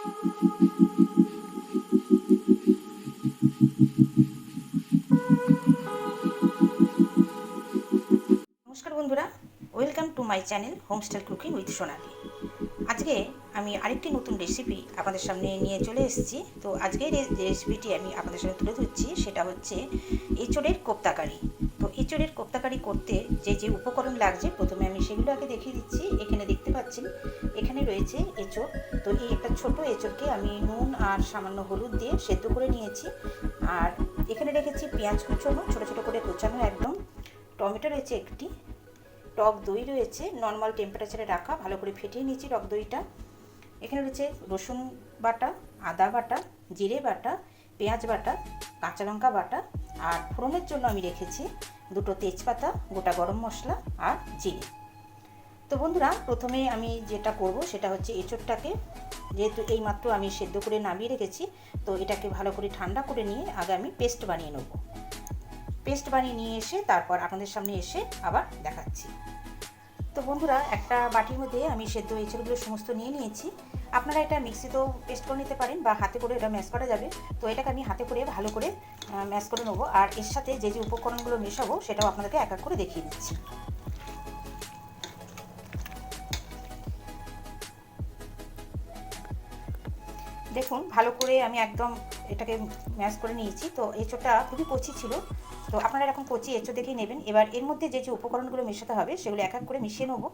নমস্কার বন্ধুরা, welcome to my channel homestyle cooking with Sonali. আজকে আমি আরেকটি নতুন রেসিপি আপনাদের সামনে নিয়ে চলে এসেছি। তো আজকের রেসিপিটি আমি আপনাদের সামনে তুলে ধরছি, সেটা হচ্ছে এঁচড়ের কোপ্তাকারি। তো এঁচড়ের কোপ্তাকারি করতে যে যে উপকরণ লাগছে, প্রথমে আমি সেগুলো আগে দেখিয়ে দিচ্ছি। এখানে দেখতে পাচ্ছেন, এখানে রয়েছে এঁচড়। তো এই একটা ছোট এঁচড়কে আমি নুন আর সামান্য হলুদ দিয়ে সেদ্ধ করে নিয়েছি। আর এখানে রেখেছি পেঁয়াজ কুচোনো, ছোটো ছোটো করে কুচানো একদম। টমেটো রয়েছে একটি, টক দই রয়েছে নর্মাল টেম্পারেচারে রাখা, ভালো করে ফেটিয়ে নিয়েছি টক দইটা। এখানে রয়েছে রসুন বাটা, আদা বাটা, জিরে বাটা, পেঁয়াজ বাটা, কাঁচা লঙ্কা বাটা। আর ফোড়নের জন্য আমি রেখেছি দুটো তেজপাতা, গোটা গরম মশলা আর জিরে। তো বন্ধুরা, প্রথমে আমি যেটা করব সেটা হচ্ছে এঁচোড়টাকে, যেহেতু এইমাত্র আমি সেদ্ধ করে নামিয়ে রেখেছি, তো এটাকে ভালো করে ঠান্ডা করে নিয়ে আগে আমি পেস্ট বানিয়ে নেব। পেস্ট বানিয়ে নিয়ে এসে তারপর আপনাদের সামনে এসে আবার দেখাচ্ছি। তো বন্ধুরা, একটা বাটির মধ্যে আমি সেদ্ধ এঁচড়গুলো সমস্ত নিয়ে নিয়েছি। আপনারা এটা মিক্সিতেও পেস্ট করে নিতে পারেন বা হাতে করে এটা ম্যাশ করা যাবে। তো এটাকে আমি হাতে করে ভালো করে ম্যাশ করে নেব। আর এর সাথে যে যে উপকরণগুলো মেশাবো, সেটাও আপনাদেরকে এক এক করে দেখিয়ে দিচ্ছি। দেখুন, ভালো করে আমি একদম এটাকে ম্যাশ করে নিয়েছি। তো এঁচোড়টা খুবই কচি ছিল। তো আপনারা এরকম কচি এঁচো দেখেই নেবেন। এবার এর মধ্যে যে যে উপকরণগুলো মেশাতে হবে, সেগুলো এক এক করে মিশিয়ে নেব।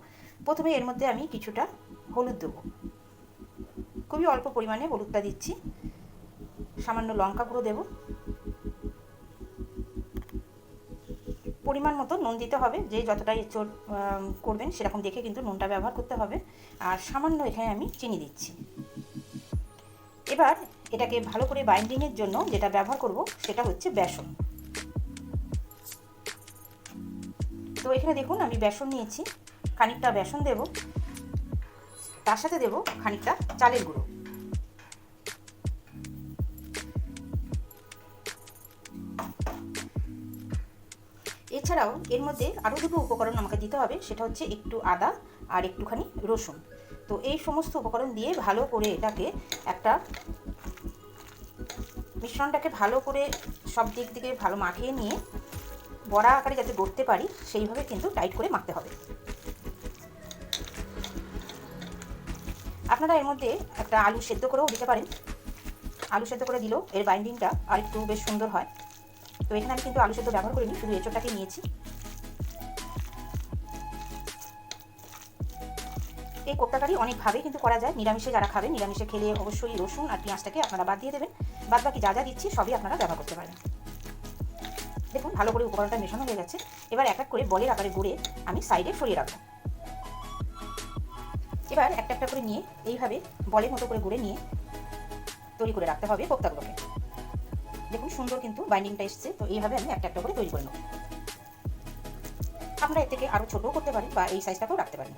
প্রথমে এর মধ্যে আমি কিছুটা হলুদ দেবো। খুবই অল্প পরিমাণে হলুদটা দিচ্ছি। সামান্য লঙ্কা গুঁড়ো দেবো। পরিমাণ মতো নুন দিতে হবে। যে যতটা এঁচোড় করবেন, সেরকম দেখে কিন্তু নুনটা ব্যবহার করতে হবে। আর সামান্য এখানে আমি চিনি দিচ্ছি। এবার এটাকে ভালো করে বাইন্ডিংয়ের জন্য যেটা ব্যবহার করব, সেটা হচ্ছে বেসন। তো এখানে দেখুন, আমি বেসন নিয়েছি, খানিকটা বেসন দেব, তার সাথে দেব খানিকটা চালের গুঁড়ো। এছাড়াও এর মধ্যে আরও দুটো উপকরণ আমাকে দিতে হবে, সেটা হচ্ছে একটু আদা আর একটুখানি রসুন। তো এই সমস্ত উপকরণ দিয়ে ভালো করে এটাকে একটা মিশ্রণটাকে ভালো করে সব দিক দিকে ভালো মাখিয়ে নিয়ে বড়া আকারে যাতে গড়তে পারি, সেইভাবে কিন্তু টাইট করে মাখতে হবে। আপনারা এর মধ্যে একটা আলু সেদ্ধ করেও দিতে পারেন। আলু সেদ্ধ করে দিলেও এর বাইন্ডিংটা আর একটু বেশ সুন্দর হয়। তো এখানে আমি কিন্তু আলু সেদ্ধ ব্যবহার করিনি, শুধু এঁচোড়টাকে নিয়েছি। এই কোপ্তাকারি অনেকভাবেই কিন্তু করা যায়। নিরামিষে যারা খাবেন, নিরামিষে খেলে অবশ্যই রসুন আর পেঁয়াজটাকে আপনারা বাদ দিয়ে দেবেন। বাদ বাকি যা যা দিচ্ছি সবই আপনারা ব্যবহার করতে পারেন। দেখুন, ভালো করে উপকরণটা মেশানো হয়ে গেছে। এবার এক এক করে বলের আকারে গুঁড়ে আমি সাইডে সরিয়ে রাখব। এবার একটা একটা করে নিয়ে এইভাবে বলের মতো করে গুঁড়ে নিয়ে তৈরি করে রাখতে হবে কোপ্তাগুলোকে। দেখুন, সুন্দর কিন্তু বাইন্ডিংটা এসছে। তো এইভাবে আমি একটা একটা করে তৈরি করে নেব। আপনারা এর থেকে আরও ছোটও করতে পারেন বা এই সাইজটাকেও রাখতে পারেন।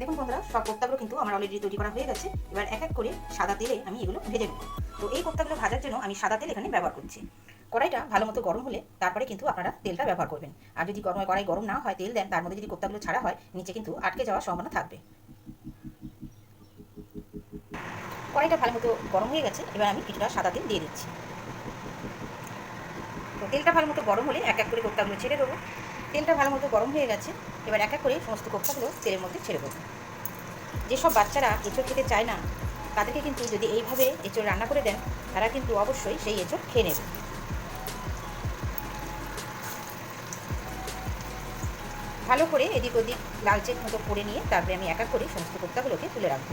দেখুন বন্ধুরা, সব কোপ্তাগুলো কিন্তু আমার অলরেডি তৈরি করা হয়ে গেছে। এবার এক এক করে সাদা তেলে আমি এগুলো ভেজে নেব। তো এই কোপ্তাগুলো ভাজার জন্য আমি সাদা তেল এখানে ব্যবহার করছি। কড়াইটা ভালো মতো গরম হলে তারপরে কিন্তু আপনারা তেলটা ব্যবহার করবেন। আর যদি গরম কড়াই গরম না হয় তেল দেন, তার মধ্যে যদি কোপ্তাগুলো ছাড়া হয়, নিচে কিন্তু আটকে যাওয়ার সম্ভাবনা থাকবে। কড়াইটা ভালো মতো গরম হয়ে গেছে, এবার আমি কিছুটা সাদা তেল দিয়ে দিচ্ছি। তো তেলটা ভালো মতো গরম হলে এক এক করে কোপ্তাগুলো ছেড়ে দেবো। তেলটা ভালো মতো গরম হয়ে গেছে। এবার এক এক করে সমস্ত কোপ্তাগুলো তেলের মধ্যে ছেড়ে দেবো। যেসব বাচ্চারা এঁচড় খেতে চায় না, তাদেরকে কিন্তু যদি এইভাবে এঁচড় রান্না করে দেন, তারা কিন্তু অবশ্যই সেই এঁচড় খেয়ে নেবে। ভালো করে এদিক ওদিক লালচে মতো করে নিয়ে তারপরে আমি এক এক করে সমস্ত কোপ্তাগুলোকে তুলে রাখব।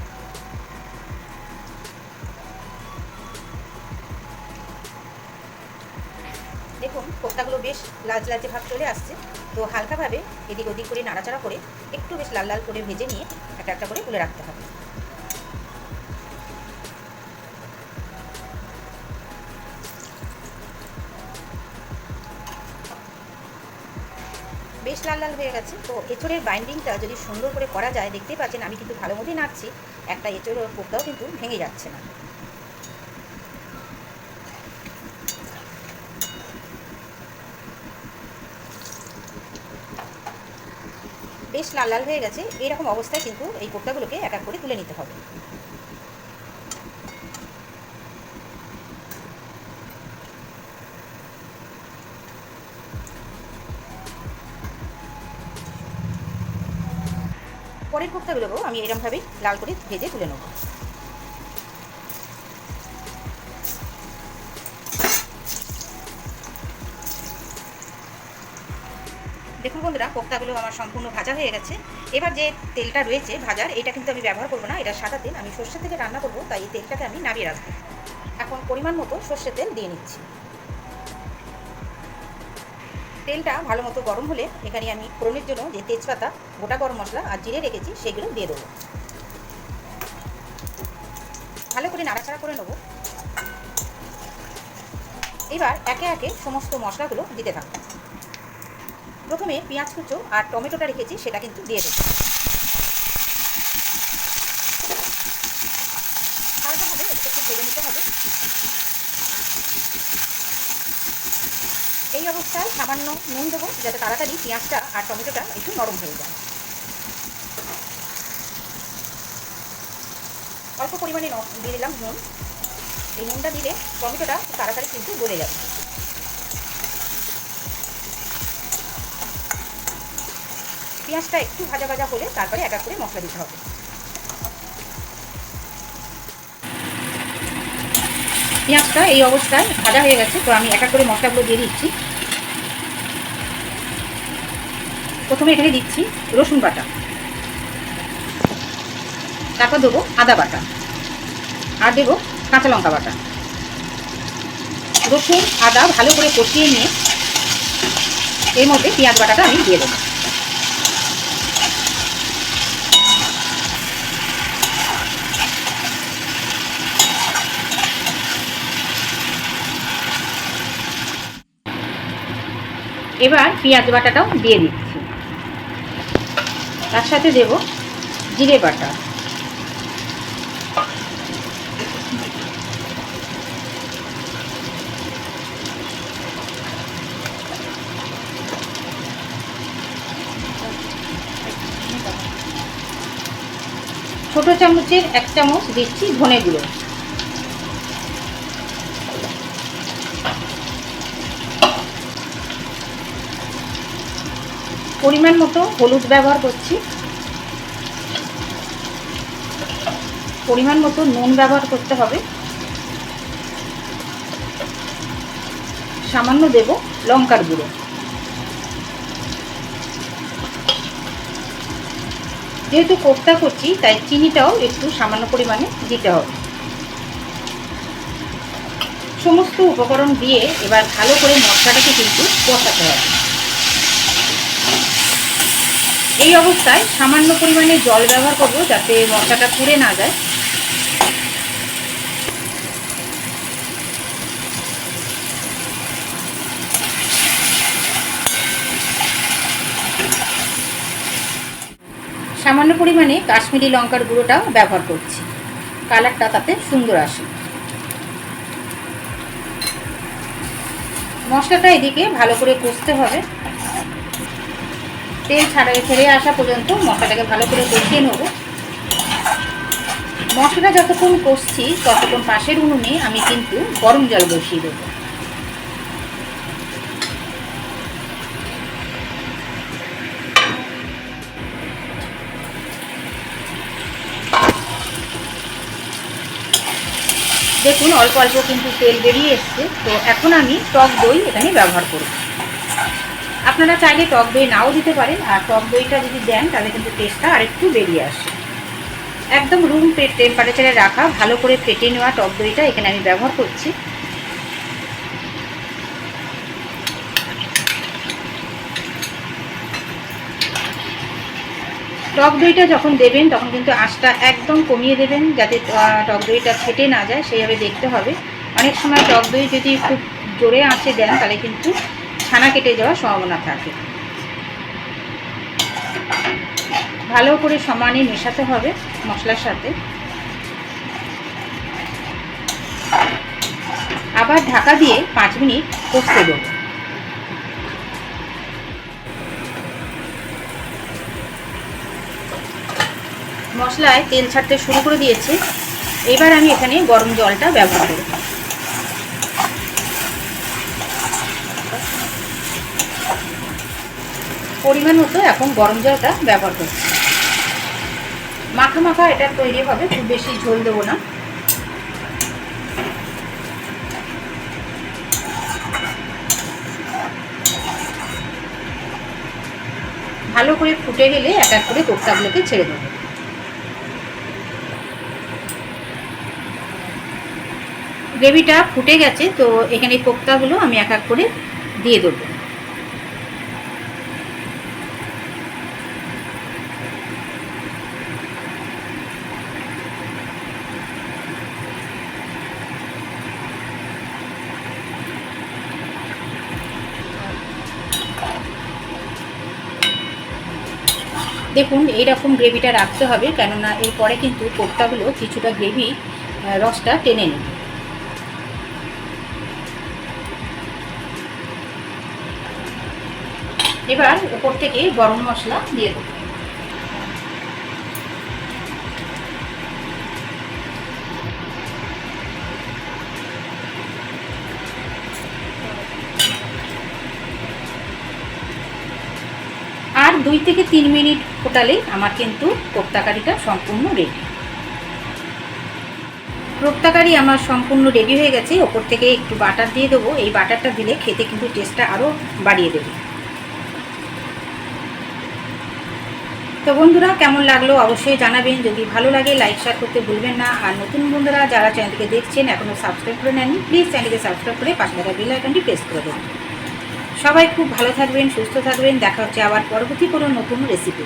কোপ্তাগুলো বেশ লাল লালচে ভাব চলে আসছে। তো হালকাভাবে এদিক ওদিক করে নাড়াচাড়া করে একটু বেশ লাল লাল করে ভেজে নিয়ে একটা একটা করে তুলে রাখতে হবে। বেশ লাল লাল হয়ে গেছে। তো এঁচড়ের বাইন্ডিংটা যদি সুন্দর করে করা যায়, দেখতেই পাচ্ছেন আমি কিন্তু ভালো মতোই নাড়ছি। একটা এঁচড়ের কোপ্তাও কিন্তু ভেঙে যাচ্ছে না। বেশ লাল লাল হয়ে গেছে। এরকম অবস্থায় কিন্তু এই কোপ্তাগুলোকে এক এক করে তুলে নিতে হবে। পরের কোপ্তাগুলোকেও আমি এরকমভাবেই লাল করে ভেজে তুলে নেব। দেখুন বন্ধুরা, কোপ্তাগুলো আমার সম্পূর্ণ ভাজা হয়ে গেছে। এবার যে তেলটা রয়েছে ভাজার, এটা কিন্তু আমি ব্যবহার করব না, এটা সাদা তেল। আমি সর্ষের থেকে রান্না করব, তাই এই তেলটাকে আমি নামিয়ে রাখব। এখন পরিমাণ মতো সর্ষের তেল দিয়ে নিচ্ছি। তেলটা ভালো মতো গরম হলে এখানে আমি ফোড়নের জন্য যে তেজপাতা, গোটা গরম মশলা আর জিরে রেখেছি, সেগুলো দিয়ে দেবো। ভালো করে নাড়াচাড়া করে নেব। এবার একে একে সমস্ত মশলাগুলো দিতে থাকব। প্রথমে পেঁয়াজ কুচো আর টমেটোটা রেখেছি, সেটা কিন্তু দিয়ে দেবো। একটু নিতে হবে। এই অবস্থায় সামান্য নুন দেবো, যাতে তাড়াতাড়ি পেঁয়াজটা আর টমেটোটা একটু নরম হয়ে যায়। অল্প পরিমাণে দিয়ে দিলাম নুন। এই নুনটা দিলে টমেটোটা তাড়াতাড়ি কিন্তু গলে যাবে। পেঁয়াজটা একটু ভাজা ভাজা হলে তারপরে এক এক করে মশলা দিতে হবে। পেঁয়াজটা এই অবস্থায় ভাজা হয়ে গেছে, তো আমি এক এক করে মশলাগুলো দিয়ে দিচ্ছি। প্রথমে এখানে দিচ্ছি রসুন বাটা। তারপর দেবো আদা বাটা। আর দেবো কাঁচা লঙ্কা বাটা। রসুন, আদা ভালো করে কষিয়ে নিয়ে এর মধ্যে পেঁয়াজ বাটাটা আমি দিয়ে দেবো। এবার পেঁয়াজ বাটাটাও দিয়ে দিচ্ছি। তার সাথে দেব জিরে বাটা। ছোট চামচের এক চামচ দিচ্ছি ধনে গুঁড়ো। পরিমাণ মতো হলুদ ব্যবহার করছি। পরিমাণ মতো নুন ব্যবহার করতে হবে। সামান্য দেব লঙ্কার গুঁড়ো। যেহেতু কোপ্তা করছি, তাই চিনিটাও একটু সামান্য পরিমাণে দিতে হবে। সমস্ত উপকরণ দিয়ে এবার ভালো করে মশলাটাকে কিন্তু কষাতে হবে। এই অবস্থায় সামান্য পরিমাণে জল ব্যবহার করব যাতে মশলাটা পুড়ে না যায়। সামান্য পরিমাণে কাশ্মীরি লঙ্কার গুঁড়োটাও ব্যবহার করছি। কালারটা তাতে সুন্দর আসে। মশলাটা এদিকে ভালো করে কষতে হবে। তেল ছাড়া ছেড়ে আসা পর্যন্ত মশলাটাকে ভালো করে কষিয়ে নেব। মশলাটা যতক্ষণ কষছি, ততক্ষণ পাশের উনুনে আমি কিন্তু গরম জল বসিয়ে দেবো। দেখুন, অল্প অল্প কিন্তু তেল বেরিয়ে এসছে। তো এখন আমি টক দই এখানে ব্যবহার করব। আপনারা চাইলে টক দই নাও দিতে পারেন, আর টক দইটা যদি দেন, তাহলে কিন্তু টেস্টটা আরেকটু বেরিয়ে আসে। একদম রুম টেম্পারেচারে রাখা, ভালো করে ফেটে নেওয়া টক দইটা এখানে আমি ব্যবহার করছি। টক দইটা যখন দেবেন, তখন কিন্তু আঁচটা একদম কমিয়ে দেবেন, যাতে টক দইটা ফেটে না যায়, সেইভাবে দেখতে হবে। অনেক সময় টক দই যদি খুব জোরে আঁচে দেন, তাহলে কিন্তু ছানা কেটে যাওয়ার সম্ভাবনা থাকে। ভালো করে সমানে মেশাতে হবে মশলার সাথে। আবার ঢাকা দিয়ে পাঁচ মিনিট কষতে দেবো। মশলায় তেল ছাড়তে শুরু করে দিয়েছে। এবার আমি এখানে গরম জলটা ব্যবহার করব। পরিমাণ মতো এখন গরম জলটা ব্যবহার করছি। মাখা মাখা এটা তৈরি হবে, খুব বেশি ঝোল দেবো না। ভালো করে ফুটে গেলে এক এক করে কোপ্তাগুলোকে ছেড়ে দেবো। গ্রেভিটা ফুটে গেছে, তো এখানে কোপ্তাগুলো আমি এক এক করে দিয়ে দেবো। দেখুন, এইরকম গ্রেভিটা রাখতে হবে, কেননা এরপরে কিন্তু কোপ্তাগুলো কিছুটা গ্রেভি রসটা টেনে নেবে। এবার উপর থেকে গরম মশলা দিয়ে দেবো। দুই থেকে তিন মিনিট ফোটালেই আমার কিন্তু কোপ্তাকারিটা সম্পূর্ণ রেডি কোপ্তাকারি আমার সম্পূর্ণ রেডি হয়ে গেছে। ওপর থেকে একটু বাটার দিয়ে দেবো। এই বাটারটা দিলে খেতে কিন্তু টেস্টটা আরও বাড়িয়ে দেবে। তো বন্ধুরা, কেমন লাগল অবশ্যই জানাবেন। যদি ভালো লাগে লাইক শেয়ার করতে ভুলবেন না। আর নতুন বন্ধুরা যারা চ্যানেলটিকে দেখছেন এখনও সাবস্ক্রাইব করে নেননি প্লিজ চ্যানেলকে সাবস্ক্রাইব করে পাশে থাকা বেল আইকনটি প্রেস করে দেবেন। সবাই খুব ভালো থাকবেন সুস্থ থাকবেন। দেখা হচ্ছে আবার পরবর্তী কোনো নতুন রেসিপি